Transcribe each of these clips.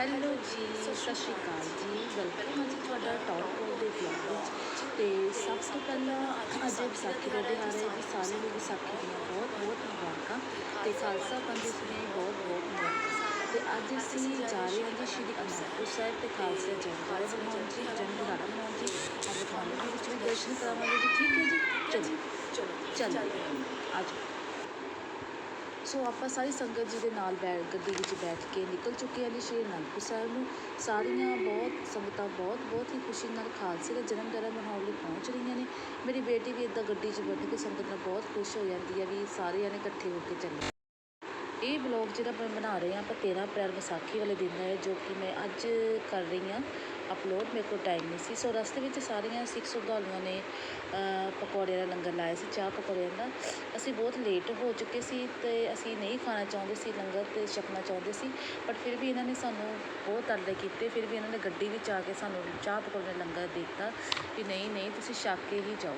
Hello ਜੀ ਸਤਿ ਸ਼੍ਰੀ ਅਕਾਲ ਜੀ। ਵੈਲਕਮ ਹੈ ਜੀ ਤੁਹਾਡਾ ਟੌਪ ਕੋਲ ਦੇ ਵਲੌਗ ਵਿੱਚ। ਤੇ ਸਭ ਤੋਂ ਪਹਿਲਾਂ ਅੱਜ ਵਿਸਾਖੀ ਦਾ ਦਿਹਾੜਾ ਹੈ ਜੀ ਸਾਰਿਆਂ ਨੂੰ ਵਿਸਾਖੀ ਦੀਆਂ ਬਹੁਤ ਬਹੁਤ ਮੁਬਾਰਕਾਂ। ਤੇ ਖਾਲਸਾ ਪੰਥ ਦੀਆਂ ਵੀ ਬਹੁਤ ਬਹੁਤ ਮੁਬਾਰਕਾਂ। ਤੇ ਅੱਜ ਅਸੀਂ ਜਾ ਰਹੇ ਹਾਂ ਜੀ ਸ਼੍ਰੀ ਅਨੰਦਪੁਰ ਸਾਹਿਬ ਤੇ ਖਾਲਸਾ ਜੰਗਾਰੇ ਬਣਾਉਣ ਜੀ ਜੰਗ ਦਿਹਾੜਾ ਮਨਾਉਣ ਜੀ। ਅੱਜ ਤੁਹਾਨੂੰ ਵੀ ਵਿੱਚ ਵੀ ਦਰਸ਼ਨ ਕਰਾਵਾਂਗੇ ਜੀ ਠੀਕ ਹੈ ਜੀ? ਚਲੋ ਚਲੋ ਚੱਲਦੇ ਹਾਂ ਅੱਜ ਸੋ ਆਪਾਂ ਸਾਰੀ ਸੰਗਤ ਜੀ ਦੇ ਨਾਲ ਬੈਠ ਗੱਡੀ ਵਿੱਚ ਬੈਠ ਕੇ ਨਿਕਲ ਚੁੱਕੇ ਹਾਂ ਜੀ ਸ਼੍ਰੀ ਅਨੰਦਪੁਰ ਸਾਹਿਬ ਨੂੰ। ਸਾਰੀਆਂ ਬਹੁਤ ਸੰਗਤਾਂ ਬਹੁਤ ਬਹੁਤ ਹੀ ਖੁਸ਼ੀ ਨਾਲ ਖਾਲਸੇ ਦਾ ਜਨਮ ਦਿਹਾੜਾ ਮਨਾਉਣ ਲਈ ਪਹੁੰਚ ਰਹੀਆਂ ਨੇ। ਮੇਰੀ ਬੇਟੀ ਵੀ ਇੱਦਾਂ ਗੱਡੀ 'ਚ ਬੈਠ ਕੇ ਸੰਗਤ ਨਾਲ ਬਹੁਤ ਖੁਸ਼ ਹੋ ਜਾਂਦੀ ਹੈ ਵੀ ਸਾਰੇ ਜਣੇ ਇਕੱਠੇ ਹੋ ਕੇ ਚੱਲੇ। ਇਹ ਬਲੌਗ ਜਿਹੜਾ ਮੈਂ ਬਣਾ ਰਹੇ ਹਾਂ, ਆਪਾਂ 13 ਅਪ੍ਰੈਲ ਵਿਸਾਖੀ ਵਾਲੇ ਦਿਨ ਦਾ ਹੈ, ਜੋ ਕਿ ਮੈਂ ਅੱਜ ਕਰ ਰਹੀ ਹਾਂ। ਅਪਲੋਡ ਮੇਰੇ ਕੋਲ ਟਾਈਮ ਨਹੀਂ ਸੀ। ਸੋ ਰਸਤੇ ਵਿੱਚ ਸਾਰੀਆਂ ਸਿੱਖ ਸ਼ਰਧਾਲੂਆਂ ਨੇ ਅ, ਪਕੌੜਿਆਂ ਦਾ ਲੰਗਰ ਲਾਇਆ ਸੀ ਚਾਹ ਪਕੌੜਿਆਂ ਦਾ। ਅਸੀਂ ਬਹੁਤ ਲੇਟ ਹੋ ਚੁੱਕੇ ਸੀ ਤੇ ਅਸੀਂ ਨਹੀਂ ਖਾਣਾ ਚਾਹੁੰਦੇ ਸੀ ਲੰਗਰ ਤੇ ਛਕਣਾ ਚਾਹੁੰਦੇ ਸੀ ਬਟ ਫਿਰ ਵੀ ਇਹਨਾਂ ਨੇ ਸਾਨੂੰ ਬਹੁਤ ਤਰਲੇ ਕੀਤੇ। ਫਿਰ ਵੀ ਇਹਨਾਂ ਨੇ ਗੱਡੀ ਵਿੱਚ ਆ ਕੇ ਸਾਨੂੰ ਚਾਹ ਪਕੌੜਿਆਂ ਦਾ ਲੰਗਰ ਦਿੱਤਾ ਵੀ ਨਹੀਂ ਨਹੀਂ ਤੁਸੀਂ ਛੱਕ ਕੇ ਹੀ ਜਾਓ।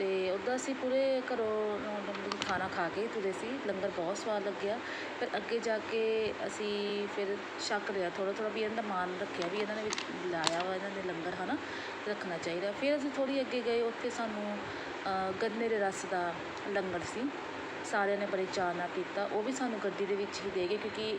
ਤੇ ਉੱਦਾਂ ਅਸੀਂ ਪੂਰੇ ਘਰੋਂ ਮਤਲਬ ਖਾਣਾ ਖਾ ਕੇ ਤੁਰੇ ਸੀ। ਲੰਗਰ ਬਹੁਤ ਸਵਾਦ ਲੱਗਿਆ। ਫਿਰ ਅੱਗੇ ਜਾ ਕੇ ਅਸੀਂ ਫਿਰ ਛੱਕ ਲਿਆ, ਥੋੜ੍ਹਾ ਥੋੜ੍ਹਾ ਵੀ ਇਹਨਾਂ ਦਾ ਮਾਨ ਰੱਖਿਆ ਵੀ ਇਹਨਾਂ ਨੇ ਵੀ ਲਾਇਆ ਵਾ, ਇਹਨਾਂ ਨੇ ਲੰਗਰ ਹੈ ਨਾ ਰੱਖਣਾ ਚਾਹੀਦਾ। ਫਿਰ ਅਸੀਂ ਥੋੜ੍ਹੀ ਅੱਗੇ ਗਏ, ਉੱਥੇ ਸਾਨੂੰ ਗੰਨੇ ਦੇ ਰਸ ਦਾ ਲੰਗਰ ਸੀ। ਸਾਰਿਆਂ ਨੇ ਬੜੇ ਚਾਅ ਨਾਲ ਪੀਤਾ ਉਹ ਵੀ ਸਾਨੂੰ ਗੱਡੀ ਦੇ ਵਿੱਚ ਹੀ ਦੇ ਗਏ ਕਿਉਂਕਿ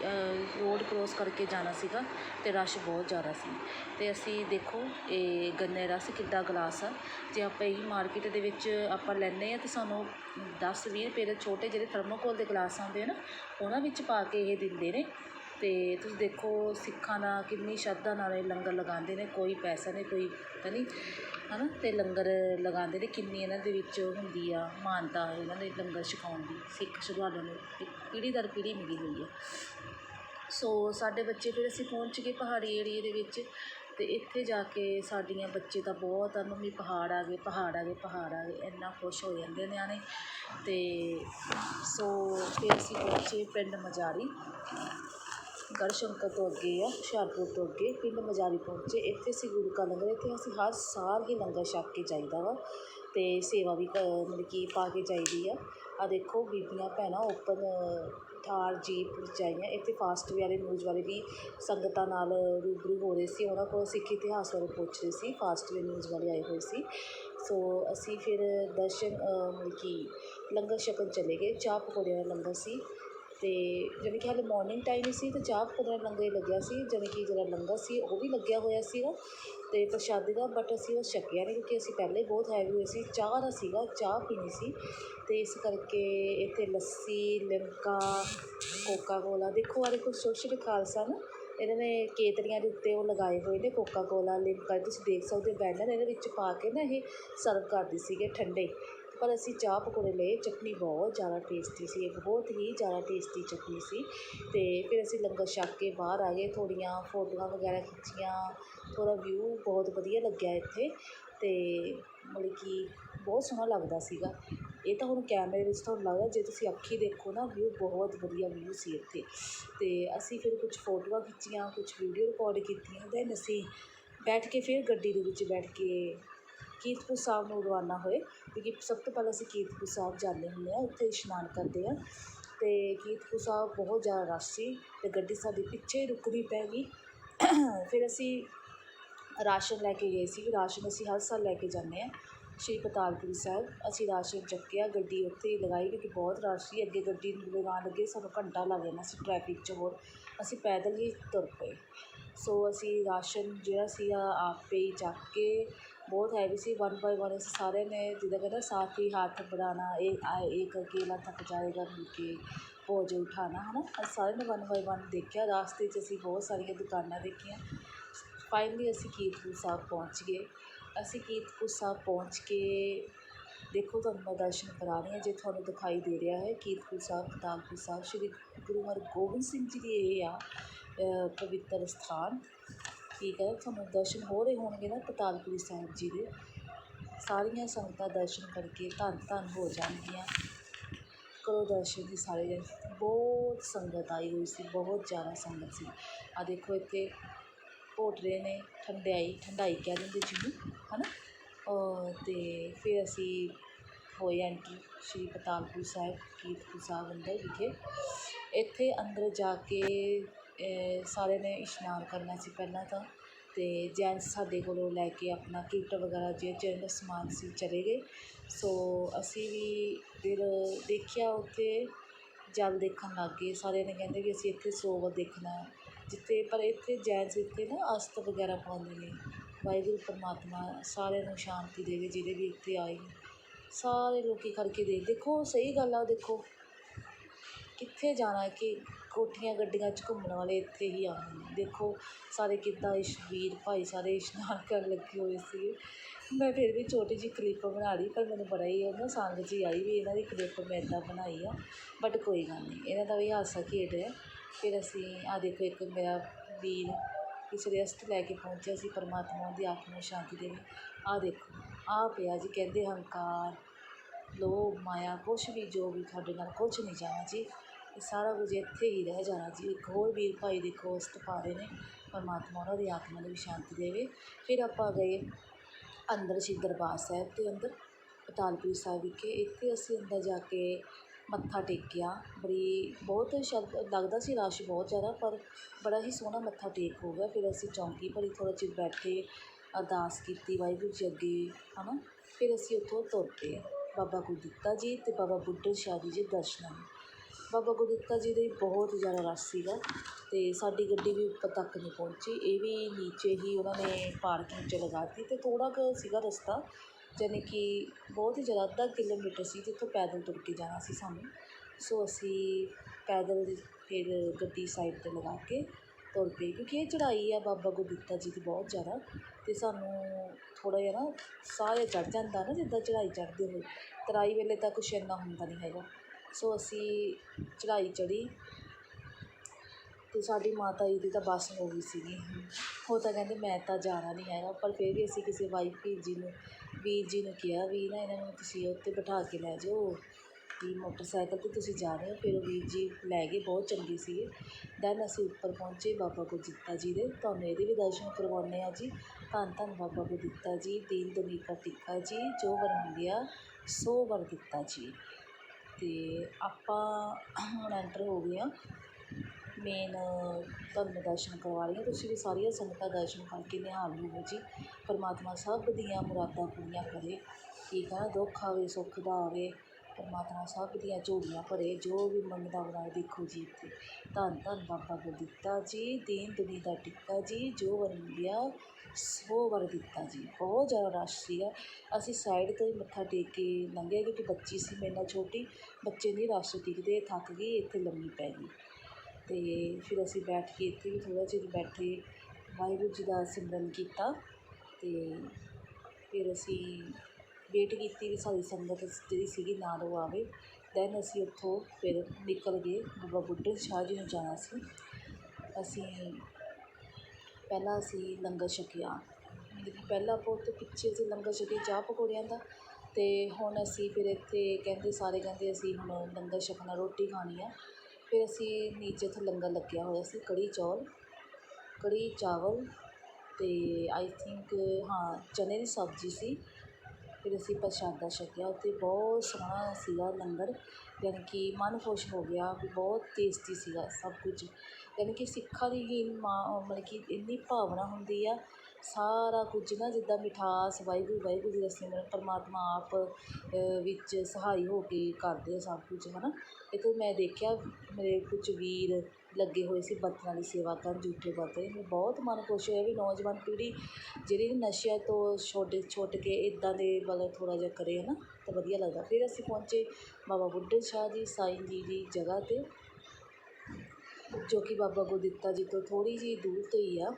ਰੋਡ ਕ੍ਰੋਸ ਕਰਕੇ ਜਾਣਾ ਸੀਗਾ ਅਤੇ ਰਸ਼ ਬਹੁਤ ਜ਼ਿਆਦਾ ਸੀ। ਅਤੇ ਅਸੀਂ ਦੇਖੋ, ਇਹ ਗੰਨੇ ਰਸ ਕਿੱਡਾ ਗਲਾਸ ਆ। ਜੇ ਆਪਾਂ ਇਹੀ ਮਾਰਕੀਟ ਦੇ ਵਿੱਚ ਆਪਾਂ ਲੈਂਦੇ ਹਾਂ ਤਾਂ ਸਾਨੂੰ ਦਸ ਵੀਹ ਰੁਪਏ ਦੇ ਛੋਟੇ ਜਿਹੜੇ ਥਰਮੋਕੋਲ ਦੇ ਗਲਾਸ ਆਉਂਦੇ ਆ ਨਾ, ਉਹਨਾਂ ਵਿੱਚ ਪਾ ਕੇ ਇਹ ਦਿੰਦੇ ਨੇ। ਅਤੇ ਤੁਸੀਂ ਦੇਖੋ ਸਿੱਖਾਂ ਦਾ ਕਿੰਨੀ ਸ਼ਰਧਾ ਨਾਲ ਇਹ ਲੰਗਰ ਲਗਾਉਂਦੇ ਨੇ, ਕੋਈ ਪੈਸਾ ਨਹੀਂ, ਕੋਈ ਪਤਾ ਨਹੀਂ ਹੈ ਨਾ ਅਤੇ ਲੰਗਰ ਲਗਾਉਂਦੇ ਨੇ, ਕਿੰਨੀ ਇਹਨਾਂ ਦੇ ਵਿੱਚ ਹੁੰਦੀ ਆ ਮਾਨਤਾ ਇਹਨਾਂ ਦੇ ਲੰਗਰ ਛਕਾਉਣ ਦੀ, ਸਿੱਖ ਸ਼ਰਧਾਲੂਆਂ ਨੂੰ ਇੱਕ ਪੀੜ੍ਹੀ ਦਰ ਪੀੜ੍ਹੀ ਮਿਲੀ ਹੋਈ ਆ। ਸੋ ਸਾਡੇ ਬੱਚੇ ਫਿਰ ਅਸੀਂ ਪਹੁੰਚ ਗਏ ਪਹਾੜੀ ਏਰੀਏ ਦੇ ਵਿੱਚ ਅਤੇ ਇੱਥੇ ਜਾ ਕੇ ਸਾਡੀਆਂ ਬੱਚੇ ਤਾਂ ਬਹੁਤ ਆ, ਮੰਮੀ ਪਹਾੜ ਆ ਗਏ, ਪਹਾੜ ਆ ਗਏ, ਪਹਾੜ ਆ ਗਏ, ਇੰਨਾ ਖੁਸ਼ ਹੋ ਜਾਂਦੇ ਨਿਆਣੇ। ਅਤੇ ਸੋ ਫਿਰ ਅਸੀਂ ਪਹੁੰਚੇ ਪਿੰਡ ਮਜਾਰੀ। ਗੜਸ਼ੰਕਰ ਤੋਂ ਅੱਗੇ ਆ, ਹੁਸ਼ਿਆਰਪੁਰ ਤੋਂ ਅੱਗੇ, ਪਿੰਡ ਮਜਾਰੀ ਪਹੁੰਚੇ। ਇੱਥੇ ਅਸੀਂ ਗੁਰੂ ਕਾ ਲੰਗਰ, ਇੱਥੇ ਅਸੀਂ ਹਰ ਸਾਲ ਹੀ ਲੰਗਰ ਛਕ ਕੇ ਜਾਈਦਾ ਵਾ ਅਤੇ ਸੇਵਾ ਵੀ ਮਤਲਬ ਕਿ ਪਾ ਕੇ ਜਾਈਦੀ ਆ। ਆ ਦੇਖੋ, ਬੀਬੀਆਂ ਭੈਣਾਂ ਓਪਨ ਥਾਰ ਜੀਪ ਵਿੱਚ ਆਈਆਂ। ਇੱਥੇ ਫਾਸਟ ਵਾਲੇ ਨਿਊਜ਼ ਵਾਲੇ ਵੀ ਸੰਗਤਾਂ ਨਾਲ ਰੂਬਰੂ ਹੋ ਰਹੇ ਸੀ। ਉਹਨਾਂ ਕੋਲ ਸਿੱਖ ਇਤਿਹਾਸ ਬਾਰੇ ਪੁੱਛ ਰਹੇ ਸੀ। ਫਾਸਟ ਵੇ ਨਿਊਜ਼ ਵਾਲੇ ਆਏ ਹੋਏ ਸੀ। ਸੋ ਅਸੀਂ ਫਿਰ ਦਰਸ਼ਨ ਮਤਲਬ ਕਿ ਲੰਗਰ ਛਕਣ ਚਲੇ ਗਏ। ਚਾਹ ਪਕੌੜਿਆਂ ਦਾ ਲੰਗਰ ਸੀ। ਅਤੇ ਜਾਣੀ ਕਿ ਹਾਲੇ ਮੋਰਨਿੰਗ ਟਾਈਮ ਹੀ ਸੀ ਅਤੇ ਚਾਹ ਪਕੌੜਿਆਂ ਲੰਗਰ ਹੀ ਲੱਗਿਆ ਸੀ, ਜਾਣੀ ਕਿ ਜਿਹੜਾ ਲੰਗਰ ਸੀ ਉਹ ਵੀ ਲੱਗਿਆ ਹੋਇਆ ਸੀਗਾ ਅਤੇ ਪ੍ਰਸ਼ਾਦੇ ਦਾ ਬਟ ਅਸੀਂ ਉਹ ਛਕਿਆ ਨਹੀਂ ਕਿਉਂਕਿ ਅਸੀਂ ਪਹਿਲਾਂ ਹੀ ਬਹੁਤ ਹੈਵੀ ਹੋਏ ਸੀ, ਚਾਹ ਦਾ ਸੀਗਾ, ਚਾਹ ਪੀਣੀ ਸੀ ਅਤੇ ਇਸ ਕਰਕੇ ਇੱਥੇ ਲੱਸੀ, ਲਿਮਕਾ ਕੋਕਾ ਕੋਲਾ ਦੇਖੋ ਆ ਦੇਖੋ ਛੋਟੇ ਛੋਟੇ ਖਾਲਸਾ ਨਾ, ਇਹਨਾਂ ਨੇ ਕੇਤਲੀਆਂ ਦੇ ਉੱਤੇ ਉਹ ਲਗਾਏ ਹੋਏ ਨੇ ਕੋਕਾ ਕੋਲਾ ਲਿਮਕਾ, ਤੁਸੀਂ ਦੇਖ ਸਕਦੇ ਹੋ ਬੈਨਰ ਇਹਦੇ ਵਿੱਚ ਪਾ ਕੇ ਨਾ ਇਹ ਸਰਵ ਕਰਦੇ ਸੀਗੇ ਠੰਡੇ। ਪਰ ਅਸੀਂ ਚਾਹ ਪਕੌੜੇ ਲਏ, ਚਟਨੀ ਬਹੁਤ ਜ਼ਿਆਦਾ ਟੇਸਟੀ ਸੀ ਇਹ ਬਹੁਤ ਹੀ ਜ਼ਿਆਦਾ ਟੇਸਟੀ ਚਟਨੀ ਸੀ ਅਤੇ ਫਿਰ ਅਸੀਂ ਲੰਗਰ ਛੱਕ ਕੇ ਬਾਹਰ ਆ ਗਏ, ਥੋੜ੍ਹੀਆਂ ਫੋਟੋਆਂ ਵਗੈਰਾ ਖਿੱਚੀਆਂ, ਥੋੜ੍ਹਾ ਵਿਊ ਬਹੁਤ ਵਧੀਆ ਲੱਗਿਆ ਇੱਥੇ ਅਤੇ ਮਤਲਬ ਕਿ ਬਹੁਤ ਸੋਹਣਾ ਲੱਗਦਾ ਸੀਗਾ। ਇਹ ਤਾਂ ਹੁਣ ਕੈਮਰੇ ਵਿੱਚ ਤੁਹਾਨੂੰ ਲੱਗਦਾ, ਜੇ ਤੁਸੀਂ ਅੱਖੀਂ ਦੇਖੋ ਨਾ ਵਿਊ ਬਹੁਤ ਵਧੀਆ ਵਿਊ ਸੀ ਇੱਥੇ ਅਤੇ ਅਸੀਂ ਫਿਰ ਕੁਝ ਫੋਟੋਆਂ ਖਿੱਚੀਆਂ ਕੁਝ ਵੀਡੀਓ ਰਿਕਾਰਡ ਕੀਤੀਆਂ ਦੈਨ ਅਸੀਂ ਬੈਠ ਕੇ ਫਿਰ ਗੱਡੀ ਦੇ ਵਿੱਚ ਬੈਠ ਕੇ ਕੀਰਤਪੁਰ ਸਾਹਿਬ ਨੂੰ ਰਵਾਨਾ ਹੋਏ, ਕਿਉਂਕਿ ਸਭ ਤੋਂ ਪਹਿਲਾਂ ਅਸੀਂ ਕੀਰਤਪੁਰ ਸਾਹਿਬ ਜਾਂਦੇ ਹੁੰਦੇ ਹਾਂ, ਉੱਥੇ ਇਸ਼ਨਾਨ ਕਰਦੇ ਹਾਂ। ਅਤੇ ਕੀਰਤਪੁਰ ਸਾਹਿਬ ਬਹੁਤ ਜ਼ਿਆਦਾ ਰਸ਼ ਸੀ ਅਤੇ ਗੱਡੀ ਸਾਡੀ ਪਿੱਛੇ ਰੁਕਣੀ ਪੈ ਗਈ। ਫਿਰ ਅਸੀਂ ਰਾਸ਼ਨ ਲੈ ਕੇ ਗਏ ਸੀ, ਰਾਸ਼ਨ ਅਸੀਂ ਹਰ ਸਾਲ ਲੈ ਕੇ ਜਾਂਦੇ ਹਾਂ, ਸ਼੍ਰੀ ਪਤਾਲਪੁਰੀ ਸਾਹਿਬ। ਅਸੀਂ ਰਾਸ਼ਨ ਚੱਕਿਆ, ਗੱਡੀ ਉੱਥੇ ਹੀ ਲਗਾਈ, ਕਿਉਂਕਿ ਬਹੁਤ ਰਸ਼ ਸੀ, ਅੱਗੇ ਗੱਡੀ ਨੂੰ ਲਗਾਉਣ ਲੱਗੇ ਸਾਨੂੰ ਘੰਟਾ ਲੱਗ ਜਾਣਾ ਸੀ ਟ੍ਰੈਫਿਕ 'ਚ ਹੋਰ। ਅਸੀਂ ਪੈਦਲ ਹੀ ਤੁਰ ਪਏ। ਸੋ ਅਸੀਂ ਰਾਸ਼ਨ ਜਿਹੜਾ ਸੀਗਾ, ਆਪੇ ਹੀ ਚੱਕ ਕੇ ਬਹੁਤ ਹੈਵੀ ਸੀ ਵਨ ਬਾਏ ਵਨ ਅਸੀਂ ਸਾਰਿਆਂ ਨੇ ਜਿੱਦਾਂ ਕਹਿੰਦਾ ਸਾਥ ਹੀ ਹੱਥ बढ़ाना एक आए एक अकेला थक जाएगा मिल के बोझ उठाना ਹੈ ਨਾ ਅਸੀਂ ਸਾਰਿਆਂ ਨੇ ਵਨ ਬਾਏ ਵਨ ਦੇਖਿਆ ਰਾਸਤੇ 'ਚ ਅਸੀਂ ਬਹੁਤ ਸਾਰੀਆਂ ਦੁਕਾਨਾਂ ਦੇਖੀਆਂ ਫਾਈਨਲੀ ਅਸੀਂ ਕੀਰਤਪੁਰ ਸਾਹਿਬ ਪਹੁੰਚ ਗਏ ਅਸੀਂ ਕੀਰਤਪੁਰ ਸਾਹਿਬ ਪਹੁੰਚ ਕੇ ਦੇਖੋ ਤੁਹਾਨੂੰ ਮੈਂ ਦਰਸ਼ਨ ਕਰਾ ਰਹੀ ਹਾਂ ਜੇ ਤੁਹਾਨੂੰ ਦਿਖਾਈ ਦੇ ਰਿਹਾ ਹੈ ਕੀਰਤਪੁਰ ਸਾਹਿਬ ਪਤਾਲਪੁਰ ਸਾਹਿਬ ਸ਼੍ਰੀ ਗੁਰੂ ਹਰਗੋਬਿੰਦ ਸਿੰਘ ਜੀ ਦੀ ਇਹ ਆ ਅ, ਪਵਿੱਤਰ ਸਥਾਨ ਠੀਕ ਹੈ? ਤੁਹਾਨੂੰ ਦਰਸ਼ਨ ਹੋ ਰਹੇ ਹੋਣਗੇ ਨਾ ਪਤਾਲਪੁਰੀ ਸਾਹਿਬ ਜੀ ਦੇ। ਸਾਰੀਆਂ ਸੰਗਤਾਂ ਦਰਸ਼ਨ ਕਰਕੇ ਧੰਨ ਧੰਨ ਹੋ ਜਾਣਗੀਆਂ। ਕਰੋ ਦਰਸ਼ਨ ਦੀ ਸਾਰੇ ਜਣੇ। ਬਹੁਤ ਸੰਗਤ ਆਈ ਹੋਈ ਸੀ, ਬਹੁਤ ਜ਼ਿਆਦਾ ਸੰਗਤ ਸੀ। ਆ ਦੇਖੋ ਇੱਥੇ ਭੋਟਰੇ ਨੇ ਠੰਡਾਈ ਠੰਡਾਈ ਕਹਿ ਦਿੰਦੇ ਜਿਹਨੂੰ ਹੈ ਨਾ ਅਹ ਤੇ ਫਿਰ ਅਸੀਂ ਹੋਏ ਐਂਟਰੀ ਸ਼੍ਰੀ ਪਤਾਲਪੁਰ ਸਾਹਿਬ, ਕੀਰਤਪੁਰ ਸਾਹਿਬ ਅੰਦਰ ਵਿਖੇ। ਇੱਥੇ ਅੰਦਰ ਜਾ ਕੇ ਸਾਰਿਆਂ ਨੇ ਇਸ਼ਨਾਨ ਕਰਨਾ ਸੀ ਪਹਿਲਾਂ ਤਾਂ ਅਤੇ ਜੈਂਟਸ ਸਾਡੇ ਕੋਲੋਂ ਲੈ ਕੇ ਆਪਣਾ ਕਿੱਟ ਵਗੈਰਾ ਜੇ ਚਾਹੀਦਾ ਸਮਾਨ ਸੀ ਚਲੇ ਗਏ। ਸੋ ਅਸੀਂ ਵੀ ਫਿਰ ਦੇਖਿਆ ਉੱਥੇ, ਜਲ ਦੇਖਣ ਲੱਗ ਗਏ। ਸਾਰਿਆਂ ਨੇ ਕਹਿੰਦੇ ਵੀ ਅਸੀਂ ਇੱਥੇ ਸਰੋਵਰ ਦੇਖਣਾ ਜਿੱਥੇ ਪਰ ਇੱਥੇ ਜੈਂਟਸ ਇੱਥੇ ਨਾ ਅਸਤ ਵਗੈਰਾ ਪਾਉਂਦੇ ਨੇ। ਵਾਹਿਗੁਰੂ ਪਰਮਾਤਮਾ ਸਾਰਿਆਂ ਨੂੰ ਸ਼ਾਂਤੀ ਦੇਵੇ ਜਿਹੜੇ ਵੀ ਇੱਥੇ ਆਏ ਸਾਰੇ ਲੋਕ ਖੜ ਕੇ ਦੇਖ, ਦੇਖੋ ਸਹੀ ਗੱਲ ਆ, ਦੇਖੋ। ਕਿੱਥੇ ਜਾਣਾ ਕਿ ਕੋਠੀਆਂ ਗੱਡੀਆਂ 'ਚ ਘੁੰਮਣ ਵਾਲੇ ਇੱਥੇ ਹੀ ਆਉਂਦੇ ਨੇ ਦੇਖੋ, ਸਾਰੇ ਕਿੱਦਾਂ ਇਸ਼ ਵੀਰ ਭਾਈ ਸਾਰੇ ਇਸ਼ਨਾਨ ਕਰਨ ਲੱਗੇ ਹੋਏ ਸੀਗੇ। ਮੈਂ ਫਿਰ ਵੀ ਛੋਟੀ ਜਿਹੀ ਕਲਿੱਪ ਬਣਾ ਲਈ, ਪਰ ਮੈਨੂੰ ਬੜਾ ਹੀ ਉਹ ਨਾ ਸੰਗ ਜਿਹੀ ਆਈ ਵੀ ਇਹਨਾਂ ਦੀ ਕਲਿੱਪ ਮੈਂ ਇੱਦਾਂ ਬਣਾਈ ਆ। ਬਟ ਕੋਈ ਗੱਲ ਨਹੀਂ, ਇਹਨਾਂ ਦਾ ਵੀ ਹਾਸਾ ਖੇਡ ਹੈ ਫਿਰ ਅਸੀਂ ਆ ਦੇਖੋ, ਇੱਕ ਮੇਰਾ ਵੀਰ ਕਿਸੇ ਰੈਸਟ ਲੈ ਕੇ ਪਹੁੰਚਿਆ ਸੀ ਪਰਮਾਤਮਾ ਦੀ ਆਤਮਾ ਨੂੰ ਸ਼ਾਂਤੀ ਦੇਵੇ ਆ ਦੇਖੋ ਆ ਪਿਆ ਜੀ, ਕਹਿੰਦੇ ਹੰਕਾਰ। ਲੋਭ ਮਾਇਆ, ਕੁਛ ਵੀ ਜੋ ਵੀ ਤੁਹਾਡੇ ਨਾਲ ਕੁਛ ਨਹੀਂ ਜਾਣਾ ਜੀ। ਇਹ ਸਾਰਾ ਕੁਝ ਇੱਥੇ ਹੀ ਰਹਿ ਜਾਣਾ ਜੀ। ਇੱਕ ਹੋਰ ਵੀਰ ਭਾਈ ਦੇਖੋ ਅਸਤ ਪਾ ਰਹੇ ਨੇ, ਪਰਮਾਤਮਾ ਉਹਨਾਂ ਦੀ ਆਤਮਾ ਨੂੰ ਵੀ ਸ਼ਾਂਤੀ ਦੇਵੇ। ਫਿਰ ਆਪਾਂ ਗਏ ਅੰਦਰ ਸ਼੍ਰੀ ਦਰਬਾਰ ਸਾਹਿਬ ਦੇ ਅੰਦਰ ਪਤਾਲਪੁਰੀ ਸਾਹਿਬ ਵਿਖੇ। ਇੱਥੇ ਅਸੀਂ ਅੰਦਰ ਜਾ ਕੇ ਮੱਥਾ ਟੇਕਿਆ। ਬੜੀ, ਬਹੁਤ ਸ਼ਬਦ, ਲੱਗਦਾ ਸੀ ਰਸ਼ ਬਹੁਤ ਜ਼ਿਆਦਾ, ਪਰ ਬੜਾ ਹੀ ਸੋਹਣਾ ਮੱਥਾ ਟੇਕ ਹੋ ਗਿਆ। ਫਿਰ ਅਸੀਂ ਚੌਂਕੀ ਭਰੀ ਥੋੜ੍ਹਾ ਚਿਰ ਬੈਠੇ, ਅਰਦਾਸ ਕੀਤੀ, ਵਾਹਿਗੁਰੂ ਜੀ ਅੱਗੇ ਹੈ ਨਾ ਫਿਰ ਅਸੀਂ ਉੱਥੋਂ ਤੁਰ ਪਏ। ਬਾਬਾ ਗੁਰਦਿੱਤਾ ਜੀ ਅਤੇ ਬਾਬਾ ਬੁੱਢਨ ਸ਼ਾਹ ਜੀ ਦੇ ਦਰਸ਼ਨਾਂ ਬਾਬਾ ਗੁਰਦਿੱਤਾ ਜੀ ਦੇ ਬਹੁਤ ਜ਼ਿਆਦਾ ਰਸ਼ ਸੀਗਾ ਅਤੇ ਸਾਡੀ ਗੱਡੀ ਵੀ ਉੱਪਰ ਤੱਕ ਨਹੀਂ ਪਹੁੰਚੀ। ਇਹ ਵੀ ਨੀਚੇ ਹੀ ਉਹਨਾਂ ਨੇ ਪਾਰਕਿੰਗ 'ਚ ਲਗਾਤੀ ਅਤੇ ਥੋੜ੍ਹਾ ਕੁ ਸੀਗਾ ਰਸਤਾ ਯਾਨੀ ਕਿ ਬਹੁਤ ਹੀ ਜ਼ਿਆਦਾ ਅੱਧਾ ਕਿਲੋਮੀਟਰ ਸੀ ਜਿੱਥੋਂ ਪੈਦਲ ਤੁਰ ਕੇ ਜਾਣਾ ਸੀ ਸਾਨੂੰ। ਸੋ ਅਸੀਂ ਪੈਦਲ ਫਿਰ ਗੱਡੀ ਸਾਈਡ 'ਤੇ ਲਗਾ ਕੇ ਤੁਰ ਪਏ ਕਿਉਂਕਿ ਇਹ ਚੜ੍ਹਾਈ ਆ ਬਾਬਾ ਗੁਰਦਿੱਤਾ ਜੀ ਦੀ ਬਹੁਤ ਜ਼ਿਆਦਾ ਅਤੇ ਸਾਨੂੰ ਥੋੜ੍ਹਾ ਜਿਹਾ ਨਾ ਸਾਹ ਜਿਹਾ ਚੜ੍ਹ ਜਾਂਦਾ ਨਾ ਜਿੱਦਾਂ ਚੜ੍ਹਾਈ ਚੜ੍ਹਦੇ ਹੋਏ ਤਰਾਈ ਵੇਲੇ ਤਾਂ ਕੁਛ ਇੰਨਾ ਹੁੰਦਾ ਨਹੀਂ ਹੈਗਾ। ਸੋ ਅਸੀਂ ਚੜ੍ਹਾਈ ਚੜ੍ਹੀ ਅਤੇ ਸਾਡੀ ਮਾਤਾ ਜੀ ਦੀ ਤਾਂ ਬੱਸ ਹੋ ਗਈ ਸੀਗੀ। ਉਹ ਤਾਂ ਕਹਿੰਦੇ ਮੈਂ ਤਾਂ ਜਾਣਾ ਨਹੀਂ ਹੈਗਾ, ਪਰ ਫਿਰ ਵੀ ਅਸੀਂ ਕਿਸੇ ਵਾਈਫ ਵੀਰ ਜੀ ਨੂੰ, ਵੀਰ ਜੀ ਨੂੰ ਕਿਹਾ ਵੀ ਨਾ ਇਹਨਾਂ ਨੂੰ ਤੁਸੀਂ ਉੱਤੇ ਬਿਠਾ ਕੇ ਲੈ ਜਾਓ ਵੀ ਮੋਟਰਸਾਈਕਲ 'ਤੇ ਤੁਸੀਂ ਜਾ ਰਹੇ ਹੋ, ਫਿਰ ਉਹ ਵੀਰ ਜੀ ਲੈ ਗਏ, ਬਹੁਤ ਚੰਗੇ ਸੀਗੇ। ਦੈਨ ਅਸੀਂ ਉੱਪਰ ਪਹੁੰਚੇ ਬਾਬਾ ਗੁਰਦਿੱਤਾ ਜੀ ਦੇ। ਤੁਹਾਨੂੰ ਇਹਦੇ ਵੀ ਦਰਸ਼ਨ ਕਰਵਾਉਂਦੇ ਹਾਂ ਜੀ। ਧੰਨ ਧੰਨ ਬਾਬਾ ਗੁਰਦਿੱਤਾ ਜੀ, ਦੀਨ ਦੁਨੀ ਕਾ ਟਿੱਕਾ ਜੀ, ਜੋ ਵਰ ਮਿਲਿਆ, ਸੋ ਵਰ ਦਿੱਤਾ ਜੀ। ਅਤੇ ਆਪਾਂ ਹੁਣ ਐਂਟਰ ਹੋ ਗਏ ਹਾਂ ਮੇਨ ਤੁਹਾਨੂੰ ਮੈਂ ਦਰਸ਼ਨ ਕਰਵਾ ਰਹੀ ਹਾਂ। ਤੁਸੀਂ ਵੀ ਸਾਰੀਆਂ ਸੰਗਤਾਂ ਦਰਸ਼ਨ ਕਰਕੇ ਨਿਹਾਲ ਹੋਵੋ ਜੀ। ਪਰਮਾਤਮਾ ਸਭ ਦੀਆਂ ਮੁਰਾਦਾਂ ਪੂਰੀਆਂ ਕਰੇ। ਠੀਕ ਆ, ਦੁੱਖ ਆਵੇ, ਸੁੱਖ ਦਾ ਆਵੇ, ਪਰਮਾਤਮਾ ਸਭ ਦੀਆਂ ਝੋਲੀਆਂ ਭਰੇ। ਜੋ ਵੀ ਮੰਗਦਾ ਬਣਾਏ ਦੇਖੋ ਜੀ ਇੱਥੇ। ਧੰਨ ਧੰਨ ਬਾਬਾ ਗੁਰਦਿੱਤਾ ਜੀ, ਦੀਨ ਦੁਨੀ ਦਾ ਟਿੱਕਾ ਜੀ, ਜੋ ਵਰਗਿਆ ਸੌ ਵਾਰ ਦਿੱਤਾ ਜੀ, ਬਹੁਤ ਜ਼ਿਆਦਾ ਰਸ਼ ਸੀਗਾ। ਅਸੀਂ ਸਾਈਡ ਤੋਂ ਹੀ ਮੱਥਾ ਟੇਕ ਕੇ ਲੰਘੇ ਕਿਉਂਕਿ ਬੱਚੀ ਸੀ ਮੇਰੇ ਨਾਲ ਛੋਟੀ, ਬੱਚੇ ਨਹੀਂ ਰਸ਼ ਟਿਕਦੇ ਥੱਕ ਗਈ, ਇੱਥੇ ਲੰਮੀ ਪੈ ਗਈ। ਅਤੇ ਫਿਰ ਅਸੀਂ ਬੈਠ ਕੇ ਇੱਥੇ ਵੀ ਥੋੜ੍ਹਾ ਚਿਰ ਬੈਠੇ, ਵਾਹਿਗੁਰੂ ਜੀ ਦਾ ਸਿਮਰਨ ਕੀਤਾ ਅਤੇ ਫਿਰ ਅਸੀਂ ਵੇਟ ਕੀਤੀ ਵੀ ਸਾਡੀ ਸੰਗਤ ਜਿਹੜੀ ਸੀਗੀ ਨਾਲ ਉਹ ਆਵੇ। ਦੈਨ ਅਸੀਂ ਉੱਥੋਂ ਫਿਰ ਨਿਕਲ ਗਏ, ਬਾਬਾ ਬੁੱਢੇ ਸ਼ਾਹ ਜੀ ਨੂੰ ਜਾਣਾ ਸੀ। ਅਸੀਂ ਪਹਿਲਾਂ ਅਸੀਂ ਲੰਗਰ ਛਕਿਆ। ਮਤਲਬ ਕਿ ਪਹਿਲਾਂ ਬਹੁਤ ਪਿੱਛੇ ਅਸੀਂ ਲੰਗਰ ਛਕਿਆ ਚਾਹ ਪਕੌੜਿਆਂ ਦਾ। ਅਤੇ ਹੁਣ ਅਸੀਂ ਫਿਰ ਇੱਥੇ ਕਹਿੰਦੇ ਸਾਰੇ ਕਹਿੰਦੇ ਅਸੀਂ ਹੁਣ ਲੰਗਰ ਛਕਣਾ, ਰੋਟੀ ਖਾਣੀ ਆ। ਫਿਰ ਅਸੀਂ ਨੀਚੇ ਉੱਥੇ ਲੰਗਰ ਲੱਗਿਆ ਹੋਇਆ ਸੀ, ਕੜੀ ਚੌਲ, ਕੜੀ ਚਾਵਲ ਅਤੇ ਆਈ ਥਿੰਕ ਹਾਂ, ਚਨੇ ਦੀ ਸਬਜ਼ੀ ਸੀ। ਫਿਰ ਅਸੀਂ ਪ੍ਰਸ਼ਾਦਾ ਛਕਿਆ, ਉੱਥੇ ਬਹੁਤ ਸੋਹਣਾ ਸੀਗਾ ਲੰਗਰ। ਯਾਨੀ ਕਿ ਮਨ ਖੁਸ਼ ਹੋ ਗਿਆ, ਵੀ ਬਹੁਤ ਟੇਸਟੀ ਸੀਗਾ ਸਭ ਕੁਝ ਯਾਨੀ ਕਿ ਸਿੱਖਾਂ ਦੀ ਹੀ ਮਾਂ, ਮਤਲਬ ਕਿ ਇੰਨੀ ਭਾਵਨਾ ਹੁੰਦੀ ਆ, ਸਾਰਾ ਕੁਝ ਨਾ ਜਿੱਦਾਂ ਮਿਠਾਸ, ਵਾਹਿਗੁਰੂ ਵਾਹਿਗੁਰੂ ਜੀ ਦਾ ਸਿਮਰਨ, ਪਰਮਾਤਮਾ ਆਪ ਵਿੱਚ ਸਹਾਈ ਹੋ ਕੇ ਕਰਦੇ ਆ ਸਭ ਕੁਝ ਹੈ ਨਾ ਇੱਕ ਮੈਂ ਦੇਖਿਆ, ਮੇਰੇ ਕੁਝ ਵੀਰ ਲੱਗੇ ਹੋਏ ਸੀ ਬਰਤਨਾਂ ਦੀ ਸੇਵਾ ਕਰਨ, ਜੂਠੇ ਬਰਤਨ। ਮੈਨੂੰ ਬਹੁਤ ਮਨ ਖੁਸ਼ ਹੋਇਆ ਵੀ ਨੌਜਵਾਨ ਪੀੜ੍ਹੀ ਜਿਹੜੀ ਨਸ਼ਿਆਂ ਤੋਂ ਛੁੱਟ ਛੁੱਟ ਕੇ ਇੱਦਾਂ ਦੇ ਮਤਲਬ ਥੋੜ੍ਹਾ ਜਿਹਾ ਕਰੇ ਹੈ ਨਾ ਤਾਂ ਵਧੀਆ ਲੱਗਦਾ। ਫਿਰ ਅਸੀਂ ਪਹੁੰਚੇ ਬਾਬਾ ਬੁੱਢੇ ਸ਼ਾਹ ਜੀ, ਸਾਈਂ ਜੀ ਦੀ ਜਗ੍ਹਾ 'ਤੇ। ਜੋ ਕਿ ਬਾਬਾ ਗੁਰਦਿੱਤਾ ਜੀ ਤੋਂ ਥੋੜ੍ਹੀ ਜਿਹੀ ਦੂਰ 'ਤੇ ਹੀ ਆ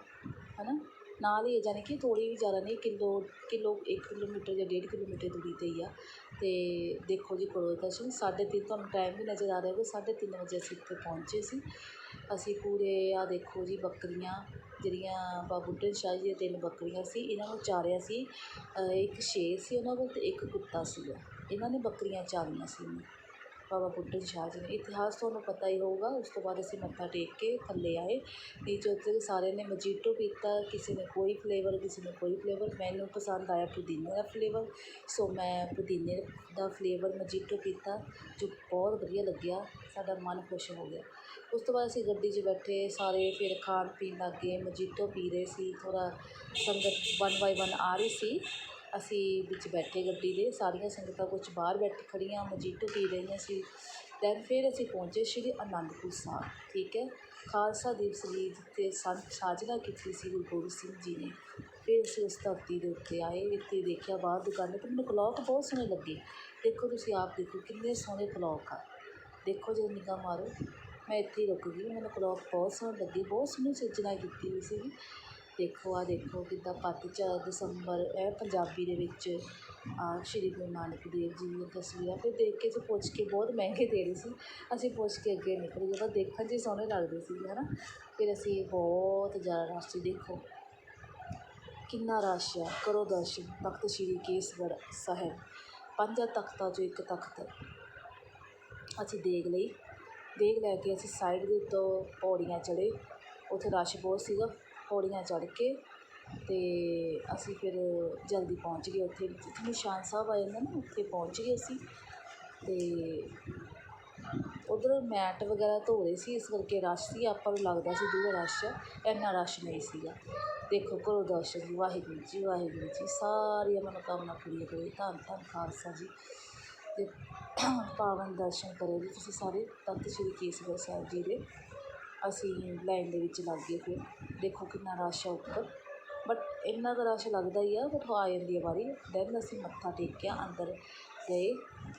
ਹੈ ਨਾ ਨਾਲ ਹੀ ਹੈ ਯਾਨੀ ਕਿ ਥੋੜ੍ਹੀ ਵੀ ਜ਼ਿਆਦਾ ਨਹੀਂ, ਕਿਲੋ ਕਿਲੋ ਇੱਕ ਕਿਲੋਮੀਟਰ ਜਾਂ ਡੇਢ ਕਿਲੋਮੀਟਰ ਦੂਰੀ 'ਤੇ ਹੀ ਆ। ਅਤੇ ਦੇਖੋ ਜੀ ਕਰੋ ਦਰਸ਼ਨ ਸਾਢੇ ਤਿੰਨ, ਤੁਹਾਨੂੰ ਟਾਈਮ ਵੀ ਨਜ਼ਰ ਆ ਰਿਹਾ ਹੋਊਗਾ, ਸਾਢੇ ਤਿੰਨ ਵਜੇ ਅਸੀਂ ਇੱਥੇ ਪਹੁੰਚੇ ਸੀ। ਅਸੀਂ ਪੂਰੇ ਆ ਦੇਖੋ ਜੀ ਬੱਕਰੀਆਂ, ਜਿਹੜੀਆਂ ਬਾਬਾ ਬੁੱਢਨ ਸ਼ਾਹ ਜੀ ਦੀਆਂ ਤਿੰਨ ਬੱਕਰੀਆਂ ਸੀ, ਇਹਨਾਂ ਨੂੰ ਚਾਰਿਆ ਸੀ। ਇੱਕ ਸ਼ੇਰ ਸੀ ਉਹਨਾਂ ਕੋਲ ਅਤੇ ਇੱਕ ਕੁੱਤਾ ਸੀਗਾ। ਇਹਨਾਂ ਨੇ ਬੱਕਰੀਆਂ ਚਾਰੀਆਂ ਸੀ। ਬਾਬਾ ਬੁੱਢਨ ਸ਼ਾਹ ਜੀ ਨੇ ਇਤਿਹਾਸ ਤੁਹਾਨੂੰ ਪਤਾ ਹੀ ਹੋਊਗਾ, ਉਸ ਤੋਂ ਬਾਅਦ ਅਸੀਂ ਮੱਥਾ ਟੇਕ ਕੇ ਥੱਲੇ ਆਏ। ਨੀਚੇ ਉੱਤੇ ਸਾਰਿਆਂ ਨੇ ਮਜੀਟੋ ਪੀਤਾ ਕਿਸੇ ਨੇ ਕੋਈ ਫਲੇਵਰ ਕਿਸੇ ਨੇ ਕੋਈ ਫਲੇਵਰ ਮੈਨੂੰ ਪਸੰਦ ਆਇਆ ਪੁਦੀਨੇ ਦਾ ਫਲੇਵਰ ਸੋ ਮੈਂ ਪੁਦੀਨੇ ਦਾ ਫਲੇਵਰ ਮਜੀਟੋ ਪੀਤਾ ਜੋ ਬਹੁਤ ਵਧੀਆ ਲੱਗਿਆ। ਸਾਡਾ ਮਨ ਖੁਸ਼ ਹੋ ਗਿਆ। ਉਸ ਤੋਂ ਬਾਅਦ ਅਸੀਂ ਗੱਡੀ 'ਚ ਬੈਠੇ, ਸਾਰੇ ਫਿਰ ਖਾਣ ਪੀਣ ਲੱਗ ਗਏ। ਮਜੀਟੋ ਪੀ ਰਹੇ ਸੀ, ਥੋੜ੍ਹਾ ਸੰਗਤ ਵਨ ਬਾਏ ਵਨ ਆ ਰਹੀ ਸੀ। ਅਸੀਂ ਵਿੱਚ ਬੈਠੇ ਗੱਡੀ ਦੇ, ਸਾਰੀਆਂ ਸੰਗਤਾਂ ਕੁਛ ਬਾਹਰ ਬੈਠ ਖੜ੍ਹੀਆਂ, ਮਜੀਠੋ ਪੀ ਰਹੀਆਂ ਸੀ। ਦੈਨ ਫਿਰ ਅਸੀਂ ਪਹੁੰਚੇ ਸ਼੍ਰੀ ਅਨੰਦਪੁਰ ਸਾਹਿਬ, ਠੀਕ ਹੈ? ਖਾਲਸਾ ਦਿਵਸ ਲਈ ਜਿੱਥੇ ਸਨ ਸਾਜਨਾ ਕੀਤੀ ਸੀ ਗੁਰੂ ਗੋਬਿੰਦ ਸਿੰਘ ਜੀ ਨੇ। ਫਿਰ ਅਸੀਂ ਉਸ ਧਰਤੀ ਦੇ ਉੱਤੇ ਆਏ, ਇੱਥੇ ਦੇਖਿਆ ਬਾਹਰ ਦੁਕਾਨਾਂ, ਪਰ ਮੈਨੂੰ ਕਲੌਕ ਬਹੁਤ ਸੋਹਣੇ ਲੱਗੇ। ਦੇਖੋ ਤੁਸੀਂ ਆਪ ਦੇਖੋ ਕਿੰਨੇ ਸੋਹਣੇ ਕਲੌਕ ਆ। ਦੇਖੋ ਜਦੋਂ ਨਿਗਾਹ ਮਾਰੋ, ਮੈਂ ਇੱਥੇ ਹੀ ਰੁਕ ਗਈ, ਮੈਨੂੰ ਕਲੌਕ ਬਹੁਤ ਸੋਹਣੀ ਲੱਗੀ, ਬਹੁਤ ਸੋਹਣੀ ਸਿਰਜਣਾ ਕੀਤੀ ਹੋਈ ਸੀਗੀ। ਦੇਖੋ, ਆਹ ਦੇਖੋ ਕਿੱਦਾਂ ਪੱਤਝੜ ਦਸੰਬਰ, ਇਹ ਪੰਜਾਬੀ ਦੇ ਵਿੱਚ ਆ ਸ਼੍ਰੀ ਗੁਰੂ ਨਾਨਕ ਦੇਵ ਜੀ ਦੀਆਂ ਤਸਵੀਰਾਂ। ਫਿਰ ਦੇਖ ਕੇ ਅਸੀਂ ਪੁੱਛ ਕੇ ਬਹੁਤ ਮਹਿੰਗੇ ਦੇ ਰਹੇ ਸੀ। ਅਸੀਂ ਪੁੱਛ ਕੇ ਅੱਗੇ ਨਿਕਲ ਗਏ ਪਰ ਦੇਖਣ 'ਚ ਹੀ ਸੋਹਣੇ ਲੱਗਦੇ ਸੀ ਹੈ ਨਾ ਫਿਰ ਅਸੀਂ ਬਹੁਤ ਜ਼ਿਆਦਾ ਰਸ਼ ਸੀ, ਦੇਖੋ। ਕਿੰਨਾ ਰਸ਼ ਆ, ਕਰੋ ਦਰਸ਼ਨ, ਤਖਤ ਸ਼੍ਰੀ ਕੇਸਗੜ੍ਹ ਸਾਹਿਬ। ਪੰਜਾਂ ਤਖਤਾਂ 'ਚੋਂ ਇੱਕ ਤਖਤ ਅਸੀਂ ਦੇਖ ਲਈ। ਦੇਖ ਲੈ ਕੇ ਅਸੀਂ ਸਾਈਡ ਦੇ ਉੱਤੋਂ ਪੌੜੀਆਂ ਚੜ੍ਹੇ। ਉੱਥੇ ਰਸ਼ ਬਹੁਤ ਸੀਗਾ। ਪੌੜੀਆਂ ਚੜ੍ਹ ਕੇ ਅਤੇ ਅਸੀਂ ਫਿਰ ਜਲਦੀ ਪਹੁੰਚ ਗਏ ਉੱਥੇ। ਜਿੱਥੇ ਨਿਸ਼ਾਨ ਸਾਹਿਬ ਆ ਜਾਂਦਾ ਨਾ, ਉੱਥੇ ਪਹੁੰਚ ਗਏ ਅਸੀਂ ਅਤੇ ਉੱਧਰ ਮੈਟ ਵਗੈਰਾ ਧੋ ਰਹੇ ਸੀ, ਇਸ ਕਰਕੇ ਰਸ਼ ਸੀ। ਆਪਾਂ ਨੂੰ ਲੱਗਦਾ ਸੀ ਦੂਰ ਰਸ਼ ਹੈ ਇੰਨਾ ਰਸ਼ ਨਹੀਂ ਸੀਗਾ। ਦੇਖੋ ਕਰੋ ਦਰਸ਼ਨ ਜੀ, ਵਾਹਿਗੁਰੂ ਜੀ ਵਾਹਿਗੁਰੂ ਜੀ, ਸਾਰੀਆਂ ਮਨੋਕਾਮਨਾ ਪੂਰੀਆਂ ਕਰੇ ਧੰਨ ਧੰਨ ਖਾਲਸਾ ਜੀ। ਅਤੇ ਪਾਵਨ ਦਰਸ਼ਨ ਕਰੋ ਜੀ ਤੁਸੀਂ ਸਾਰੇ। ਤਖਤ ਸ਼੍ਰੀ ਕੇਸਗੜ੍ਹ ਸਾਹਿਬ ਜੀ ਦੇ। ਅਸੀਂ ਲਾਈਨ ਦੇ ਵਿੱਚ ਲੱਗ ਗਏ ਫਿਰ। ਦੇਖੋ ਕਿੰਨਾ ਰਸ਼ ਹੈ ਉੱਪਰ। ਬਟ ਇੰਨਾ ਕੁ ਰਸ਼ ਲੱਗਦਾ ਹੀ ਆ ਬਟ ਆ ਜਾਂਦੀ ਹੈ ਵਾਰੀ। ਦੈਨ ਅਸੀਂ ਮੱਥਾ ਟੇਕਿਆ, ਅੰਦਰ ਗਏ।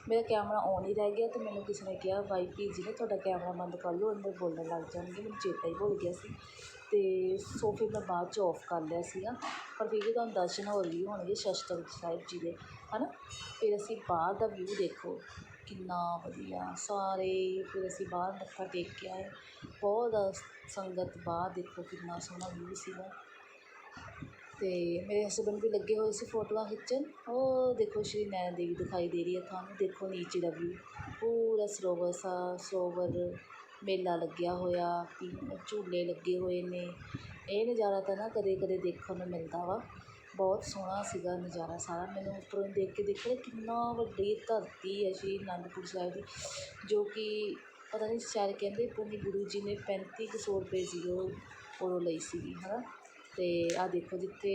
ਮੇਰਾ ਕੈਮਰਾ ਔਨ ਹੀ ਰਹਿ ਗਿਆ ਅਤੇ ਮੈਨੂੰ ਕਿਸੇ ਨੇ ਕਿਹਾ ਬਾਈ ਪਲੀਜ਼ ਜੀ ਨੇ ਤੁਹਾਡਾ ਕੈਮਰਾ ਬੰਦ ਕਰ ਲਓ, ਅੰਦਰ ਬੋਲਣ ਲੱਗ ਜਾਣਗੇ। ਮੈਨੂੰ ਚੇਤਾ ਹੀ ਭੁੱਲ ਗਿਆ ਸੀ। ਅਤੇ ਸੋ ਫਿਰ ਮੈਂ ਬਾਅਦ 'ਚ ਔਫ ਕਰ ਲਿਆ ਸੀਗਾ। ਪਰ ਫਿਰ ਵੀ ਤੁਹਾਨੂੰ ਦਰਸ਼ਨ ਹੋ ਵੀ ਹੋਣਗੇ ਸ਼ਸਤਰ ਸਾਹਿਬ ਜੀ ਦੇ। ਹੈ ਨਾ ਫਿਰ ਅਸੀਂ ਬਾਹਰ ਦਾ ਵਿਊ ਦੇਖੋ, ਕਿੰਨਾ ਵਧੀਆ, ਸਾਰੇ ਫਿਰ ਅਸੀਂ ਬਾਹਰ ਮੱਥਾ ਟੇਕ ਕੇ ਆਏ। ਬਹੁਤ ਸੰਗਤ ਬਾਹਰ ਦੇਖੋ, ਕਿੰਨਾ ਸੋਹਣਾ ਵਿਊ ਸੀਗਾ। ਅਤੇ ਮੇਰੇ ਹਸਬੈਂਡ ਵੀ ਲੱਗੇ ਹੋਏ ਸੀ ਫੋਟੋਆਂ ਖਿੱਚਣ। ਉਹ ਦੇਖੋ, ਸ਼੍ਰੀ ਨੈਣਾ ਦੇਵੀ ਦਿਖਾਈ ਦੇ ਰਹੀ ਹੈ ਤੁਹਾਨੂੰ। ਦੇਖੋ ਨੀਚੇ ਦਾ ਵਿਊ ਪੂਰਾ ਸਰੋਵਰ ਸਾ, ਸਰੋਵਰ ਮੇਲਾ ਲੱਗਿਆ ਹੋਇਆ ਝੂਲੇ ਲੱਗੇ ਹੋਏ ਨੇ। ਇਹ ਨਜ਼ਾਰਾ ਤਾਂ ਨਾ ਕਦੇ ਕਦੇ ਦੇਖਣ ਨੂੰ ਮਿਲਦਾ ਵਾ। ਬਹੁਤ ਸੋਹਣਾ ਸੀਗਾ ਨਜ਼ਾਰਾ ਸਾਰਾ। ਮੈਨੂੰ ਉੱਪਰੋਂ ਦੇਖ ਕੇ ਦੇਖਿਆ ਕਿੰਨਾ ਵੱਡੀ ਧਰਤੀ ਹੈ ਸ਼੍ਰੀ ਅਨੰਦਪੁਰ ਸਾਹਿਬ ਦੀ, ਜੋ ਕਿ ਪਤਾ ਨਹੀਂ ਸ਼ਾਇਦ ਕਹਿੰਦੇ ਪਤਾ ਗੁਰੂ ਜੀ ਨੇ ਪੈਂਤੀ ਕੁ ਸੌ ਰੁਪਏ ਸੀ ਉਹ ਉਦੋਂ ਲਈ ਸੀਗੀ ਹੈ ਨਾ ਅਤੇ ਆਹ ਦੇਖੋ ਜਿੱਥੇ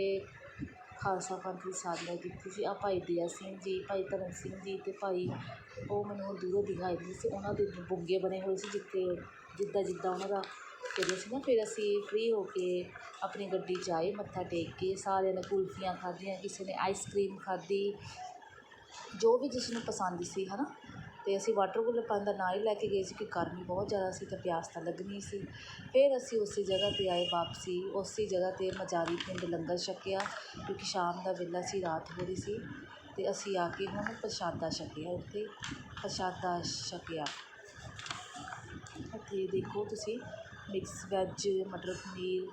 ਖਾਲਸਾ ਪੰਥ ਦੀ ਸਾਜਨਾ ਕੀਤੀ ਸੀ। ਆਹ ਭਾਈ ਦਇਆ ਸਿੰਘ ਜੀ, ਭਾਈ ਧਰਮ ਸਿੰਘ ਜੀ ਅਤੇ ਭਾਈ ਉਹ ਮੈਨੂੰ ਹੁਣ ਦੂਰੋਂ ਦਿਖਾਈ ਦਿੰਦੇ ਸੀ। ਉਹਨਾਂ ਦੇ ਬੁੰਗੇ ਬਣੇ ਹੋਏ ਸੀ ਜਿੱਥੇ ਜਿੱਦਾਂ ਜਿੱਦਾਂ ਉਹਨਾਂ ਦਾ ਕਹਿੰਦੇ ਸੀ ਨਾ, ਫਿਰ ਅਸੀਂ ਫ੍ਰੀ ਹੋ ਕੇ ਆਪਣੀ ਗੱਡੀ 'ਚ ਆਏ ਮੱਥਾ ਟੇਕ ਕੇ ਸਾਰਿਆਂ ਨੇ ਕੁਲਫੀਆਂ ਖਾਧੀਆਂ, ਕਿਸੇ ਨੇ ਆਈਸ ਆਈਸਕ੍ਰੀਮ ਖਾਧੀ, ਜੋ ਵੀ ਜਿਸ ਨੂੰ ਪਸੰਦ ਸੀ ਹੈ ਨਾ ਅਤੇ ਅਸੀਂ ਵਾਟਰ ਕੂਲਰ ਪਾਉਣ ਦਾ ਨਾਂ ਹੀ ਲੈ ਕੇ ਗਏ ਸੀ ਕਿ ਗਰਮੀ ਬਹੁਤ ਜ਼ਿਆਦਾ ਸੀ ਅਤੇ ਪਿਆਸ ਤਾਂ ਲੱਗਣੀ ਸੀ। ਫਿਰ ਅਸੀਂ ਉਸੇ ਜਗ੍ਹਾ 'ਤੇ ਆਏ ਵਾਪਸੀ, ਉਸੇ ਜਗ੍ਹਾ 'ਤੇ ਮਜਾਰੀ ਪਿੰਡ ਲੰਗਰ ਛਕਿਆ, ਕਿਉਂਕਿ ਸ਼ਾਮ ਦਾ ਵੇਲਾ ਸੀ, ਰਾਤ ਹੋ ਰਹੀ ਸੀ। ਅਤੇ ਅਸੀਂ ਆ ਕੇ ਹੁਣ ਪ੍ਰਸ਼ਾਦਾ ਛਕਿਆ ਉੱਥੇ, ਪ੍ਰਸ਼ਾਦਾ ਛਕਿਆ। ਇੱਥੇ ਦੇਖੋ ਤੁਸੀਂ மிக்ஸ் வெஜ்ஜு மற்றும் நீர்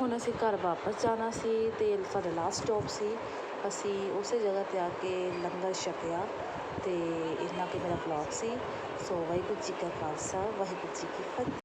ਹੁਣ ਅਸੀਂ ਘਰ ਵਾਪਸ ਜਾਣਾ ਸੀ ਅਤੇ ਸਾਡਾ ਲਾਸਟ ਸਟੋਪ ਸੀ। ਅਸੀਂ ਉਸੇ ਜਗ੍ਹਾ 'ਤੇ ਆ ਕੇ ਲੰਗਰ ਛਕਿਆ ਅਤੇ ਇੰਨਾ ਕਿ ਮੇਰਾ ਵਲੌਗ ਸੀ। ਸੋ ਵਾਹਿਗੁਰੂ ਜੀ ਕਾ ਖਾਲਸਾ, ਵਾਹਿਗੁਰੂ ਜੀ ਕੀ ਫਤਿਹ।